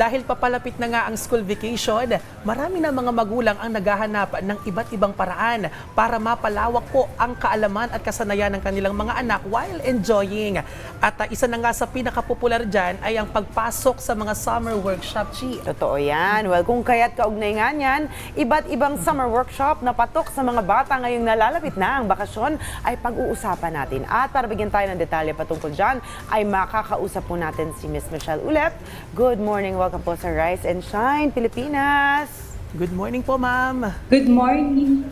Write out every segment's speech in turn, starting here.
Dahil papalapit na nga ang school vacation, marami na mga magulang ang naghahanap ng iba't ibang paraan para mapalawak po ang kaalaman at kasanayan ng kanilang mga anak while enjoying. At ah, isa na nga sa pinakapopular dyan ay ang pagpasok sa mga summer workshop, Chi. Totoo yan. Well, kung kaya't kaugnay nga niyan, iba't ibang summer workshop na patok sa mga bata ngayong nalalapit na ang bakasyon ay pag-uusapan natin. At para bigyan tayo ng detalye patungkol dyan, ay makakausap po natin si Miss Michelle Ulep. Good morning. Welcome po sa Rise and Shine, Pilipinas. Good morning po, ma'am. Good morning.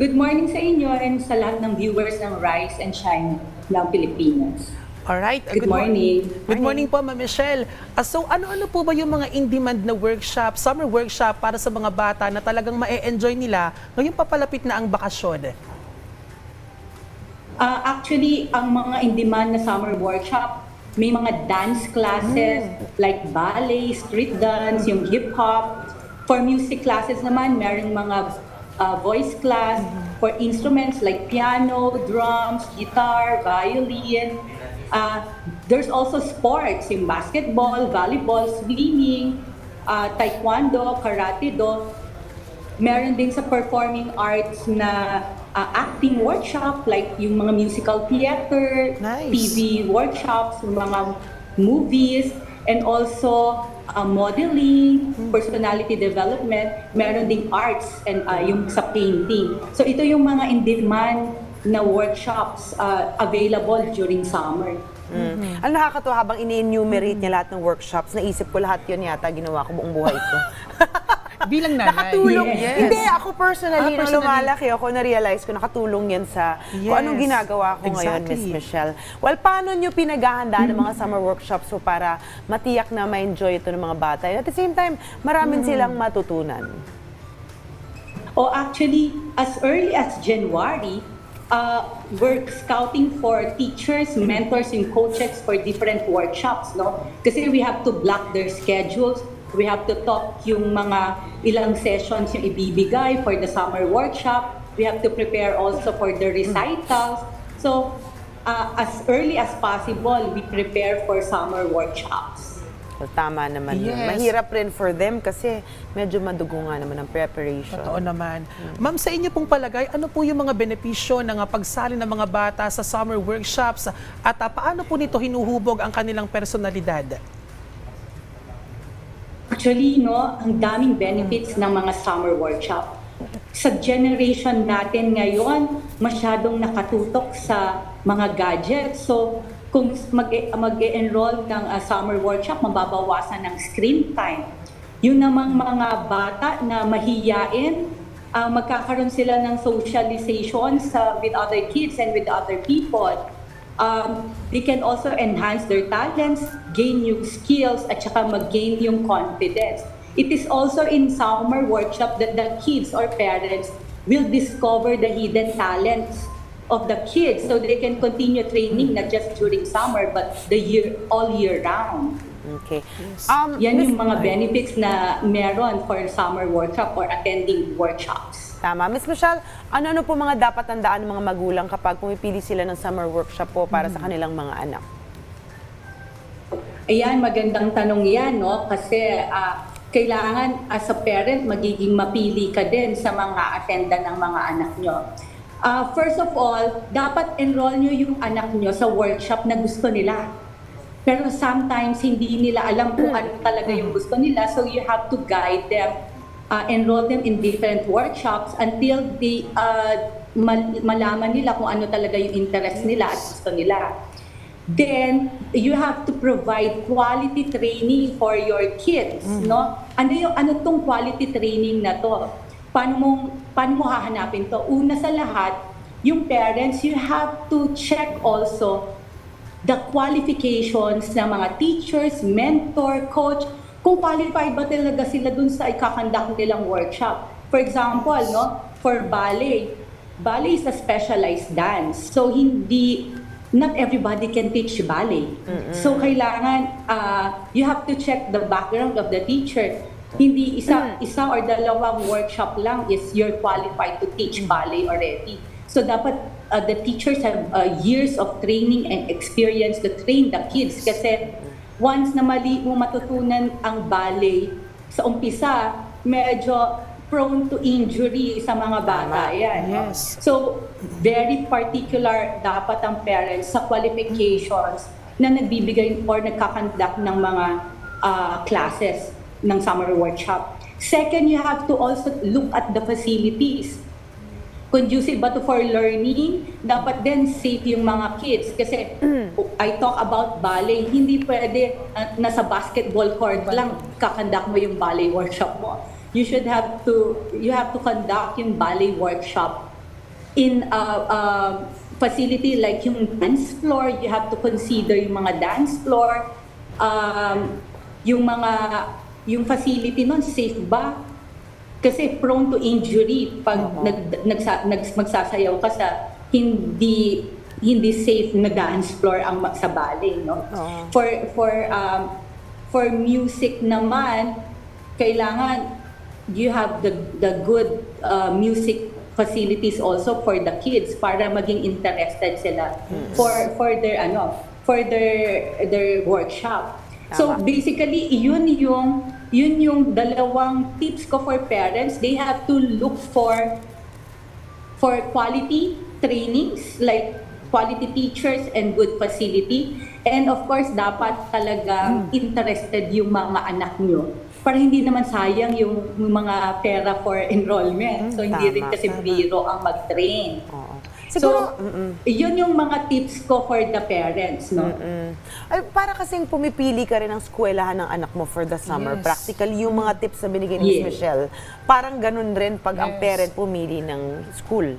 Good morning sa inyo and sa lahat ng viewers ng Rise and Shine ng Pilipinas. Alright. uh, Good morning. Good morning po, Ma'am Michelle. Ah, so, ano-ano po ba yung mga in-demand na workshop, summer workshop para sa mga bata na talagang ma-enjoy nila ngayong papalapit na ang bakasyon? Ah, actually, ang mga in-demand na summer workshop, may mga dance classes like ballet, street dance, yung hip-hop. For music classes naman, meron mga ah, voice class. For instruments like piano, drums, guitar, violin. Ah, there's also sports, yung basketball, volleyball, swimming, ah, taekwondo, karate do. Meron din sa performing arts na uh, acting workshop like yung mga musical theater, Nice. TV workshops, mga movies, and also uh, modeling, personality development, meron ding arts and uh, yung sa painting. So ito yung mga in-demand na workshops uh, available during summer. Mm. Ang nakakatuwa habang ini-enumerate niya lahat ng workshops, naisip ko lahat yun yata ginawa ko buong buhay ko. Bilang nanay. Nakatulong. Yes. Hindi, ako personally, Ah, nung personally. lumalaki ako, na-realize ko nakatulong yan sa kung Yes. anong ginagawa ko ngayon, Miss Exactly. Michelle. Well, paano nyo pinaghahanda ng mga summer workshops so para matiyak na ma-enjoy ito ng mga bata? And at the same time, maraming silang matutunan. O actually, as early as January, uh, we're scouting for teachers, mentors, and coaches for different workshops, no? Kasi we have to block their schedules. We have to talk yung mga ilang sessions yung ibibigay for the summer workshop. We have to prepare also for the recitals. So, uh, as early as possible, we prepare for summer workshops. So, tama naman yun. Yes. Mahirap rin for them kasi medyo madugo nga naman ang preparation. Totoo naman. Ma'am, sa inyo pong palagay, ano po yung mga benepisyo ng ah, pagsali ng mga bata sa summer workshops at ah, paano po nito hinuhubog ang kanilang personalidad? Actually, no, ang daming benefits ng mga summer workshop. Sa generation natin ngayon, masyadong nakatutok sa mga gadgets. So, kung mag- mag-enroll ng uh, summer workshop, mababawasan ng screen time. Yun namang mga bata na mahiyain, uh, magkakaroon sila ng socialization sa, with other kids and with other people um, they can also enhance their talents, gain new skills, at saka mag-gain yung confidence. It is also in summer workshop that the kids or parents will discover the hidden talents of the kids so they can continue training not just during summer but the year all year round. Okay. Um, Yan yung mga benefits na meron for summer workshop or attending workshops. Tama. Miss Michelle, ano-ano po mga dapat tandaan ng mga magulang kapag pumipili sila ng summer workshop po para sa kanilang mga anak? Ayan, magandang tanong yan, no? Kasi ah, kailangan as a parent, magiging mapili ka din sa mga attenda ng mga anak nyo. Ah, first of all, dapat enroll nyo yung anak nyo sa workshop na gusto nila. Pero sometimes hindi nila alam kung ano talaga yung gusto nila, so you have to guide them, uh, enroll them in different workshops until they uh, mal- malaman nila kung ano talaga yung interest nila at gusto nila. Then you have to provide quality training for your kids, no? Ano yung ano tong quality training na to? Paano mo paano mo hahanapin to? Una sa lahat, yung parents, you have to check also the qualifications ng mga teachers, mentor, coach, kung qualified ba talaga sila dun sa ikakandak nilang workshop. For example, no, for ballet, ballet is a specialized dance. So hindi not everybody can teach ballet. So kailangan uh, you have to check the background of the teacher. Hindi isa isa or dalawang workshop lang is you're qualified to teach ballet already. So dapat uh, the teachers have uh, years of training and experience to train the kids kasi once na mali mo matutunan ang ballet sa umpisa, medyo prone to injury sa mga bata. Yan. Yes. So, very particular dapat ang parents sa qualifications na nagbibigay or nagkakandak ng mga ah, classes ng summer workshop. Second, you have to also look at the facilities conducive ba to for learning, dapat din safe yung mga kids. Kasi I talk about ballet, hindi pwede uh, nasa basketball court lang kakandak mo yung ballet workshop mo. You should have to, you have to conduct yung ballet workshop in a, a facility like yung dance floor, you have to consider yung mga dance floor, um, yung mga, yung facility nun, safe ba? Kasi prone to injury pag nag, nagsa, nag, magsasayaw ka sa hindi hindi safe na dance floor ang sa ballet, no? Oo. For for um, for music naman, kailangan you have the the good uh, music facilities also for the kids para maging interested sila for for their ano for their their workshop. So basically yun yung yun yung dalawang tips ko for parents. They have to look for for quality trainings like quality teachers and good facility. And of course, dapat talagang interested yung mga anak nyo. Para hindi naman sayang yung, mga pera for enrollment. So, hindi Tama, rin kasi tama. biro ang mag-train. Oo. so, Siguro, mm-mm. yun yung mga tips ko for the parents, no? Mm. Ay, para kasing pumipili ka rin ng eskwelahan ng anak mo for the summer. Yes. Practically, yung mga tips na binigay ni Miss Yes. Michelle, parang ganun rin pag ang Yes. parent pumili ng school.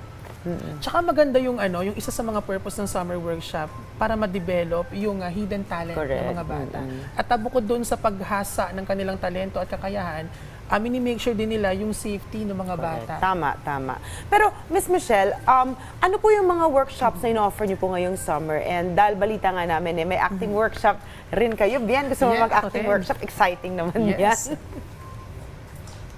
Tsaka maganda yung ano, yung isa sa mga purpose ng summer workshop para ma-develop yung ah, hidden talent Correct. ng mga bata. Mm-mm. At ah, bukod doon sa paghasa ng kanilang talento at kakayahan, uh, make sure din nila yung safety ng mga bata. Tama, tama. Pero, Miss Michelle, um, ano po yung mga workshops na in-offer niyo po ngayong summer? And dahil balita nga namin, eh, may acting workshop rin kayo. Bien, gusto mo Mm-hmm. Yes, mag-acting din. workshop? Exciting naman Yes. yan.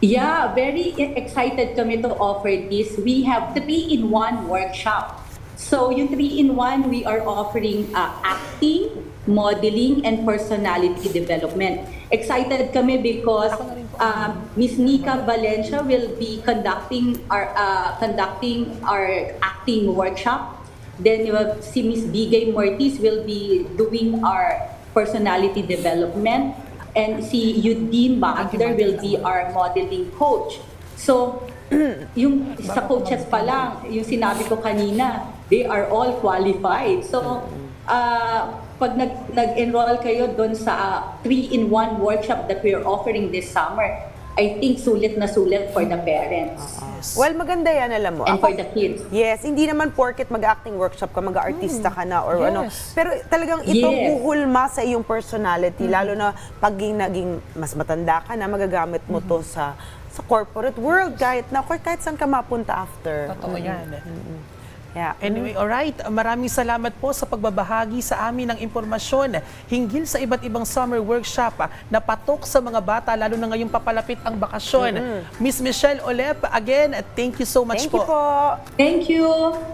Yeah, very excited kami to offer this. We have three-in-one workshop. So yung three-in-one, we are offering uh, acting, modeling, and personality development. Excited kami because um, Miss Nika Valencia will be conducting our uh, conducting our acting workshop. Then have si Miss Bigay Mortis will be doing our personality development. And si Eugene Bagder will be our modeling coach. So, yung sa coaches pa lang, yung sinabi ko kanina, they are all qualified. So, uh, pag nag, nag-enroll kayo doon sa uh, three-in-one workshop that we are offering this summer, I think sulit na sulit for the parents Well, maganda yan, alam mo. and Ako- for the kids. Yes, hindi naman porket mag-acting workshop ka, mag-artista ka na or ano. Yes. Pero talagang ito Yes. huhulma sa iyong personality, lalo na pagiging naging mas matanda ka na, magagamit mo to sa sa corporate world kahit na kahit saan ka mapunta after. Totoo yan. Yeah. Anyway, alright. Maraming salamat po sa pagbabahagi sa amin ng impormasyon hinggil sa iba't ibang summer workshop ah, na patok sa mga bata, lalo na ngayong papalapit ang bakasyon. Miss Michelle Olep, again, thank you so much Thank you po. Thank you!